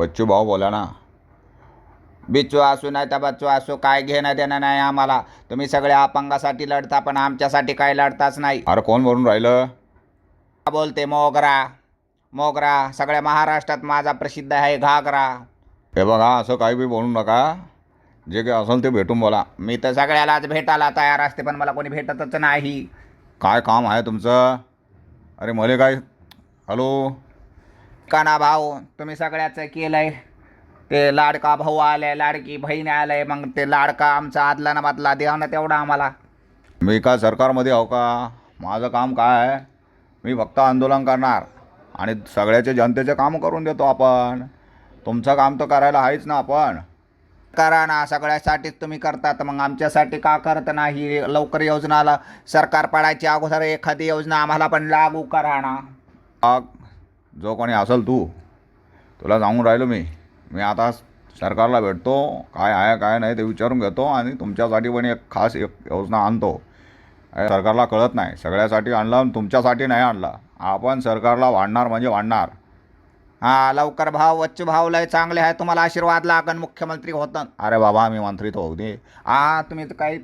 बच्चू भाऊ बोला ना. बिच्चू असू नाही तर बच्चू असू काय घेणं देणं नाही आम्हाला. तुम्ही सगळे अपंगासाठी लढता पण आमच्यासाठी काय लढताच नाही. अरे कोण बोलून राहिलं? बोलते? मोगरा. मोगरा सगळ्या महाराष्ट्रात माझा प्रसिद्ध आहे घागरा. हे बघा असं काही बी बोलू नका. जे काही असेल ते भेटून बोला. मी तर सगळ्यालाच भेटायला तयार असते पण मला कोणी भेटतच नाही. काय काम आहे तुमचं? अरे मले काय हॅलो? का ना भाऊ तुम्ही सगळ्याचं केलंय. ते लाडका भाऊ आलाय लाडकी बहीण आलंय मग ते लाडका आमचा आदला ना बादला द्या ना तेवढा आम्हाला. मी काय सरकारमध्ये आहो का? माझं काम काय? आहे मी फक्त आंदोलन करणार. आणि सगळ्याचे जनतेचे काम करून देतो आपण. तुमचं काम तर करायला आहेच ना आपण. करा ना सगळ्यासाठीच तुम्ही करता तर मग आमच्यासाठी का करत नाही? लवकर योजनाला सरकार पडायची अगोदर एखादी योजना आम्हाला पण लागू करा ना. हा जो कोणी असेल तू तुला सांगून राहिलो मी. मी आता सरकारला भेटतो काय आहे काय नाही ते विचारून घेतो आणि तुमच्यासाठी पण एक खास एक योजना आणतो. सरकारला कळत नाही. सगळ्यासाठी आणलं आणि तुमच्यासाठी नाही आणलं. आपण सरकारला वाढणार म्हणजे वाढणार. हा लवकर भाव वच्च भाव लय चांगले आहे. तुम्हाला आशीर्वाद लागन मुख्यमंत्री होतं अरे बाबा मी मंत्री तो होऊ दे. हा तुम्ही तर काही